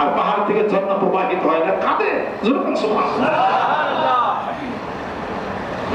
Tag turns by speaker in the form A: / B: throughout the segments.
A: আর পাহাড় থেকে ঝর্ণা প্রবাহিত হয় না, কাঁদে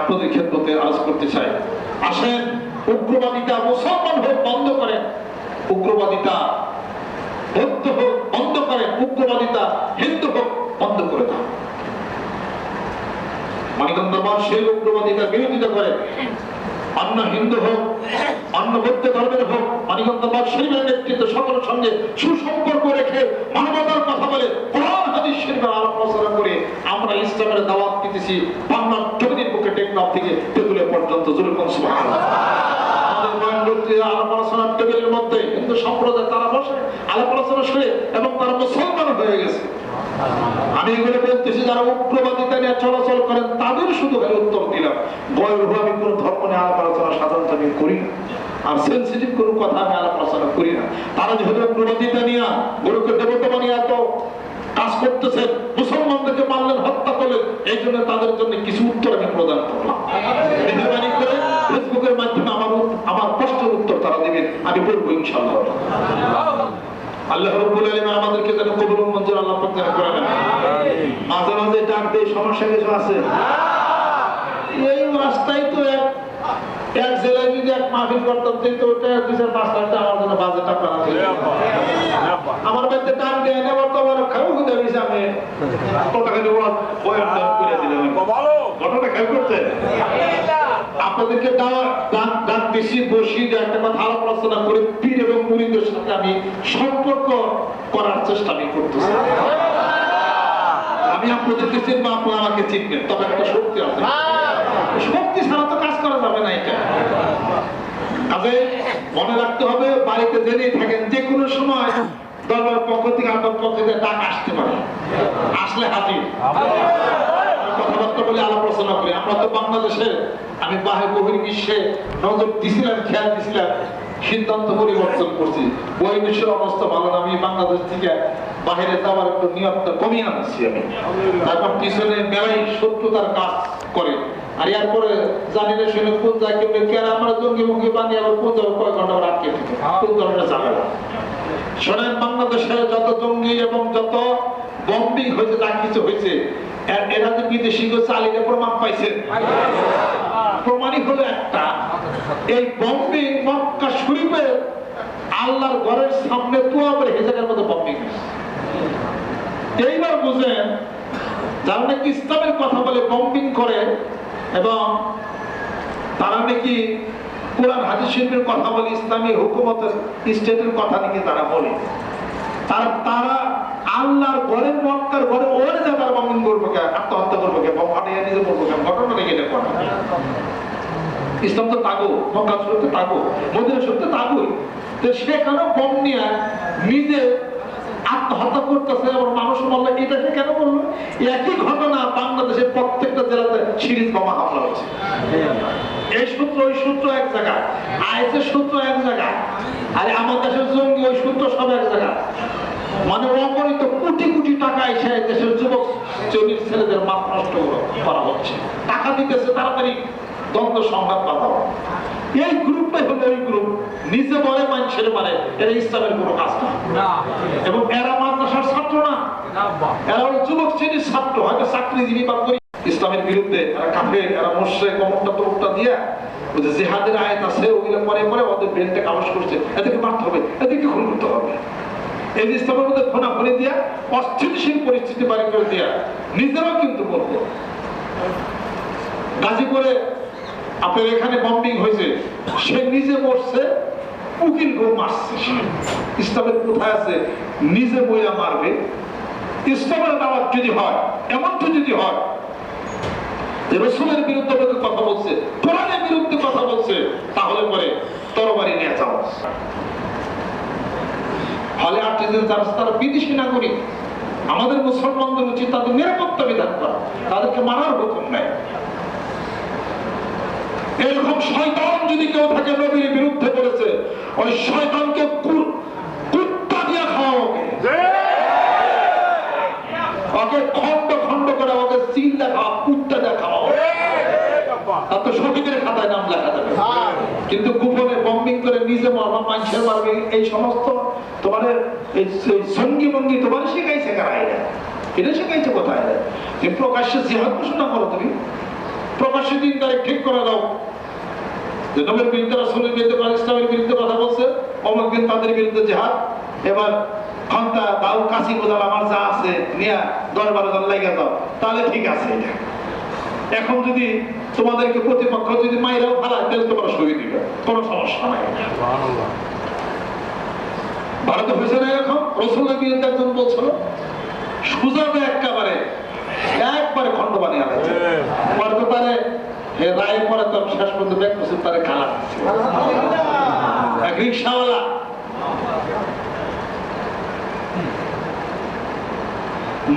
A: আপনাদের ক্ষেত্রতে আজ করতে চাই। আসেন উগ্রবাদিতা মুসলমান হোক বন্ধ করেন। উগ্রবাদিতা বৌদ্ধ হোক বন্ধ করেন উগ্রবাদিতা হিন্দু হোক বন্ধ করে দাও উগ্রবাদিতার বিরোধিতা করে। অন্য হিন্দু হোক, অন্য বৌদ্ধ ধর্মের হোক মানিকন্দ শরীফের নেতৃত্ব সকলের সঙ্গে সুসম্পর্ক রেখে মানবতার কথা বলে কোরআন, হাদিস শরীফের করে আমরা ইসলামের দাওয়াত দিতেছি। বাংলার জমিনের বুকে টেকনাফ থেকে তেতুলে পর্যন্ত। সুবহানাল্লাহ। আমাদের মুসলমান চলাচল করেন, তাদের শুধু উত্তর দিলাম। বয়স আমি ধর্ম নিয়ে আলাপ আলোচনা সাধারণত আমি করি আর সেন্সিটিভ কথা আমি আলাপ আলোচনা করি না। তারা যেহেতু গরুকে দেবতা বানিয়ে এত কাজ করতেছেন, মুসলমানদেরকে মারলেন, হত্যা করলেন, এই জন্য তাদের জন্য কিছু উত্তর আমি প্রদান করলাম। করে ফেসবুকের মাধ্যমে আমার উত- আমার প্রশ্নের উত্তর তারা দেবেন আমি পড়ব ইনশাল্লাহ। আল্লাহ রব্বুল আলামিন আমাদেরকে যেন কবুল মঞ্জুর আল্লাহ পাক যেন করেন মাঝে মাঝে ডাক দিয়ে সমস্যা কিছু আছে? এই রাস্তায় তো এক এক জেলায় যদি এক মাহফিল করতাম তো ওটা দুই চার পাঁচ লাখ টাকা আমার জন্য বাজেট ছিল। আমার বাড়িতে টান দিয়ে নেবার তো আমার খাও খুঁজে গেছে আমি টান করে দিলাম। ঘটনা খেয়াল করছেন? আপনাদেরকে ডাক ডাক বেশি বসি যে একটা কথা আলাপ আলোচনা করে পীর এবং মুরিদের সাথে আমি সম্পর্ক করার চেষ্টা আমি করতেছি। আমি আপনাদেরকে চিনবো আপনারা আমাকে চিনবেন তবে একটা শক্তি আছে। শক্তি ছাড়া তো কাজ করা যাবে না এটা। কাজে মনে রাখতে হবে বাড়িতে জেনেই থাকেন যে কোনো সময় দরবার পক্ষ থেকে আপনার পক্ষ থেকে ডাক আসতে পারে। আসলে হাজির। কথাবার্তা বলে আলোচনা করি। আমরা তো বাংলাদেশে, আমি বাহে বহির্বিশ্বে নজর দিছিলাম, খেয়াল দিছিলাম, সিদ্ধান্ত পরিবর্তন করছি। বহির্বিশ্বের অবস্থা ভালো না, আমি বাংলাদেশ থেকে বাহিরে যাওয়ার একটু নিয়মটা কমিয়ে আনছি আমি। তারপর পিছনে মেলাই শত্রুতার কাজ করে। আর এরপরে জানি না শুনে কোন কেন আমরা জঙ্গি মুঙ্গি বানিয়ে আবার কোন যাব কয়েক ঘণ্টা আটকে কোন ধরনের ঝামেলা? শোনেন বাংলাদেশে যত জঙ্গি এবং যত বম্বিং হয়েছে, যা কিছু হয়েছে, এরা বিদেশি প্রমাণ পাইছে। প্রমাণই হলো একটা। এই মক্কা আল্লাহর ঘরের সামনে তুয়াবের হেজাকের মতো এইবার বুঝেন, যারা নাকি ইসলামের কথা বলে বম্বিং করে এবং তারা নাকি কোরআন, হাদিস শরীফের কথা বলে, ইসলামী হুকুমতের স্টেটের কথা নাকি তারা বলে? তারা তারা আল্লাহর ঘরের মক্কার ঘরে ওরে বম্বিং করব কে, আত্মহত্যা করব কে নিজে কে, ঘটনা নাকি এটা ইসলাম তো তাগো, মক্কা তো তাগো, মদিনা তাগোই। তো সেখানে নিজে আত্মহত্যা করতেছে এবং মানুষ বলল, এটা সে কেন বলল একই ঘটনা বাংলাদেশের প্রত্যেকটা জেলাতে সিরিজ বোমা হামলা হচ্ছে এই সূত্র ওই সূত্র এক আইসের সূত্র এক জায়গায় আরে আমার দেশের জঙ্গি ওই সূত্র সব এক জায়গায় মানে অগণিত কোটি কোটি টাকা এসে দেশের যুবক চল্লিশ ছেলেদের মাথা নষ্ট করা হচ্ছে। টাকা দিতেছে তাড়াতাড়ি দ্বন্দ্ব সংঘাত এই গ্রুপটাই হলো ওই গ্রুপ নিজে বলে মানুষের মানে এরা ইসলামের কোনো কাজ না। এবং এরা মাদ্রাসার ছাত্র না। এরা হলো যুবক শ্রেণির ছাত্র হয়তো চাকরিজীবী বা ইসলামের বিরুদ্ধে এরা কাফে এরা মোর্শে কমরটা তরুকটা দিয়ে ওই জেহাদের আয়াত আছে ওগুলো পরে পরে ওদের ব্রেনটা কাগজ করছে। এদেরকে মারতে হবে, এদেরকে খুন করতে হবে। এই ইসলামের মধ্যে ফোনা ফোনে দিয়া, অস্থিতিশীল পরিস্থিতি বাড়ি করে দিয়া, নিজেরাও কিন্তু বলব গাজীপুরে আপনার এখানে বম্বিং হয়েছে, সে নিজে মরছে উকিল গো মারছে ইসলামের কোথায় আছে? নিজে বইয়া মারবে। ইসলামের দাওয়াত যদি হয়, এমনটা যদি হয় রসুলের বিরুদ্ধে কথা বলছে, কোরআনের বিরুদ্ধে কথা বলছে, তাহলে পরে তরবারি নিয়ে ফলে যারা তারা বিদেশি নাগরিক, আমাদের মুসলমানদের উচিত তাদের নিরাপত্তা বিধান করা। তাদেরকে মারার হুকুম নেয় এরকম শয়তান যদি কেউ থাকে, নবীর বিরুদ্ধে বলেছে, ওই শয়তানকে কু- খন্ড করে ওকে চিল দেখাও কুত্তা দেখাও তার তো শহীদের খাতায় নাম লেখা কিন্তু গোপনে বম্বিং করে নিজে মারবা মানুষের মারবে এই সমস্ত এই সঙ্গী ভঙ্গি তোমার শিখাইছে কারা এটা এটা শিখাইছে কোথায় এরা? প্রকাশ্যে জিহাদ ঘোষণা করো তুমি। প্রকাশ্যে দিন তারিখ ঠিক করে দাও। যে নবীর বিরুদ্ধে রাসূলের বিরুদ্ধে ইসলামের বিরুদ্ধে কথা বলছে অমুক দিন তাদের বিরুদ্ধে জেহাদ। এবার ঘণ্টা দাও কাশি বোঝাল আমার যা আছে নিয়ে দশ বারো জন লেগে দাও। তাহলে ঠিক আছে এটা। এখন যদি তোমাদেরকে প্রতিপক্ষ যদি মাইরাও ফালায় তাহলে তোমরা সই দিবে কোনো সমস্যা নাই। ভারতে হয়েছে না রসুলের বিরুদ্ধে একজন বলছিল একেবারে, একবারে খন্ড বানিয়ে আনছে। পরে তারে রায় পরে তো শেষ পর্যন্ত তারে খালা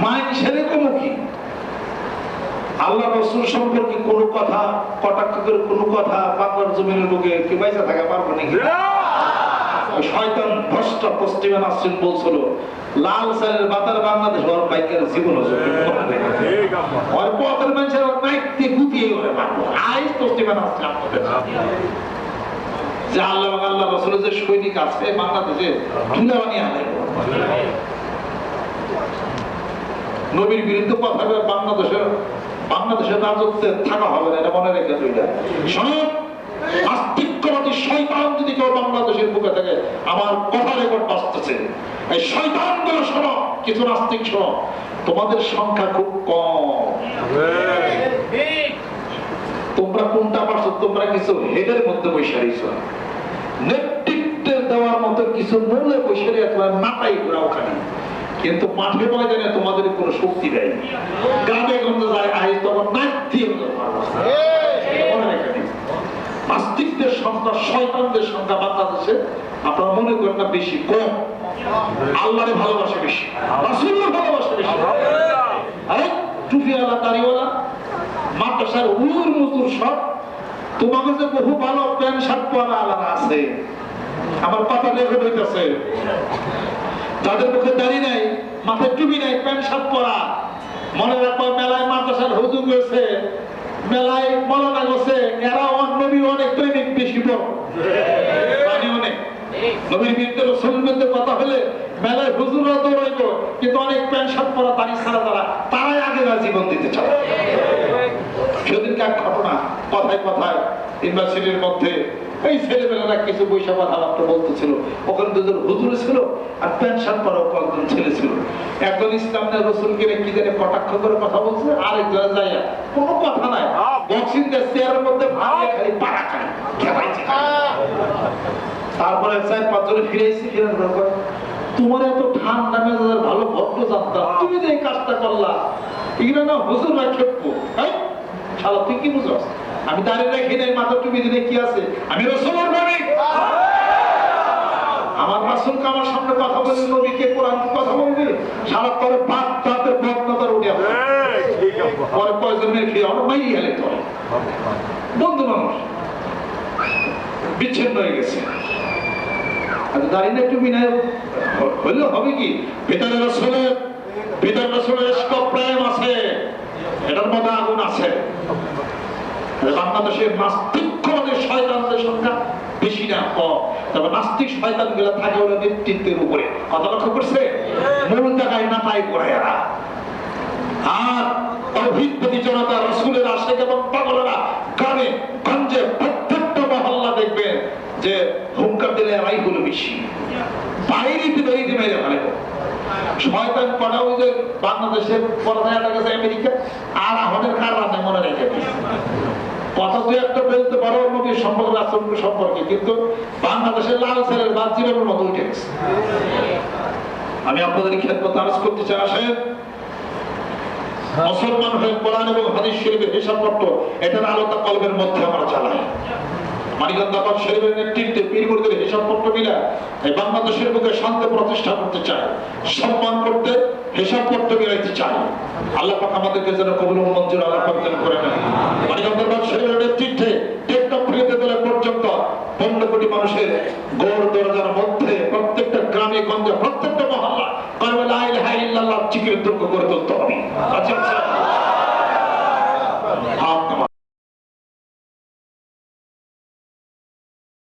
A: মাইন ছেলে কমুখী আল্লাহ রসুল সম্পর্কে কোনো কথা কটাক্ষ করে কোনো কথা বাংলার জমিনের লোকে কি পয়সা থাকা পারব নাকি? শয়তান ভ্রষ্ট পশ্চিমে নাসরিন বলছিল লাল সালের বাতার বাংলাদেশ ওর বাইকের জীবন ওর পথের মানুষের ওর নাইতে গুটিয়ে ওরে মারবো আইস পশ্চিমে নাসরিন আপনাদের যে আল্লাহ আল্লাহ রসুলের যে সৈনিক আছে বাংলাদেশে ধুলা বানিয়ে আনে। নবীর বিরুদ্ধে কথা বাংলাদেশের বাংলাদেশের রাজত্বে থাকা হবে না, এটা মনে রেখে শোনেন আস্তিক্যবাদী শয়তান যদি কেউ বাংলাদেশের বুকে থাকে, আমার কথা রেকর্ড বাঁচতেছে এই শোনো, কিছু নাস্তিক শোনো, তোমাদের সংখ্যা খুব কম। তোমরা কোনটা পারছ? তোমরা কিছু হেডের মধ্যে বসে রয়েছো। নেতৃত্বে দেওয়ার মতো কিছু মূলে বসে রয়ে তোমার মাথায় ঘোরা ওখানে কিন্তু মাঠে ময়দানে তোমাদের কোনো শক্তি দেয় গ্রামে গঞ্জে নাস্তিকদের সংখ্যা শয়তানদের সংখ্যা বাংলাদেশে আপনারা মনে করেন না বেশি কম। আল্লাহরে ভালোবাসে বেশি ভালোবাসে বেশি। আরে টুপিওয়ালা দাড়িওয়ালা মাদ্রাসার মুজুর সব তোমাকে যে বহু ভালো প্যান্ট শার্ট পরা আলাদা আছে। আমার কথা লেগে হইতেছে যাদের মুখে দাড়ি নাই মাথায় টুপি নাই প্যান্ট শার্ট পরা। মনে রাখব মেলায় মাদ্রাসার হুজুর গেছে মেলায় মলানা গেছে এরা নবী অনেক প্রেমিক বেশি বড়। পানি মধ্যে কথা হলে মেলায় হুজুররা দৌড়াইব কিন্তু অনেক প্যান্ট শার্ট পরা দাড়ি ছাড়া তারা, তারাই আগে জীবন দিতে চায়। ঘটনা, কথায় কথায় ইউনিভার্সিটির মধ্যে এই কিছু বলতেছিল ওখানে দুজন হুজুর ছিল আর শার্ট কয়েকজন ছেলে ছিল। একজন ইসলাম কি জানে কটাক্ষ করে কথা বলছে যাইয়া কথা নাই। চেয়ারের মধ্যে খালি পাড়া তারপরে চার পাঁচজনে ফিরেছি ফিরে তোমার এত ঠান্ডা মেজাজের ভালো ভদ্র জানতাম তুমি যে এই কাজটা করলা, এগুলো না হুজুর হ্যাঁ শালা তুই কি বুঝস আমি দাঁড়িয়ে রেখে নেই মাথা টুপি দিলে কি আছে? আমি রসুলের নবী। আমার রাসূলকে আমার সামনে কথা বলে নবীকে কোরআন কথা বলবি? সারা তোর বাপ দাঁতের বদনাদার উঠে পরে কয়েকজন মেয়ে খেয়ে আমার মাই গেলে তোর। বন্ধু মানুষ বিচ্ছিন্ন হয়ে গেছে। আর দাঁড়িয়ে একটু বিনয় হইলে হবে কি? পিতার রসুলের পিতার রসুলের ইস্ক প্রেম আছে এটার মধ্যে আগুন আছে। বাংলাদেশের নাস্তিকবাদের শয়তানদের সংখ্যা বেশি না কম। তবে নাস্তিক শয়তানগুলা থাকে ওরা নেতৃত্বের উপরে। কথা লক্ষ্য করছে? মূল জায়গায় না তাই করে এরা আর অভিজ্ঞতি জনতা রসুলের আশেক এবং পাগলেরা গ্রামে, গঞ্জে প্রত্যেকটা মহল্লা দেখবেন যে হুঙ্কার দিলে এরাই হলো বেশি। বাইরেতে বেরিয়ে মেরে ফেলে। শয়তান ওই যে বাংলাদেশের পরাধীনতা গেছে আমেরিকা? আর আমাদের কার রাতে মনে রেখে কথা তুই একটা বলতে পারো নবীর সম্পর্কে রাষ্ট্র সম্পর্কে কিন্তু বাংলাদেশের লাল ছেলের বাদ জীবনের মতো উঠে গেছে। আমি আপনাদের খেদমত আরজ করতে চাই আসেন। মুসলমান হয়ে কোরআন এবং হাদিস শরীফের হিসাবপত্র এটার আলোতা কলবের মধ্যে আমরা চালাই। মানিকান্দাবাদ শরীফের নেতৃত্বে পীরগুরুদের হিসাবপত্র মিলা এই বাংলাদেশের বুকে শান্তি প্রতিষ্ঠা করতে চায়। সম্মান করতে হিসাবপত্র মিলাইতে চায়। আল্লাহ পাক আমাদেরকে যেন কবুল মঞ্জুর আল্লাহ পাক যেন করে নেয় মানিকান্দাবাদ কোটি মানুষের গড় দরজার মধ্যে প্রত্যেকটা গ্রামে, গঞ্জে, প্রত্যেকটা মহল্লা করবে লা হাইল্লাহ চিকির দুর্গ করে তুলতে হবে। আচ্ছা আচ্ছা।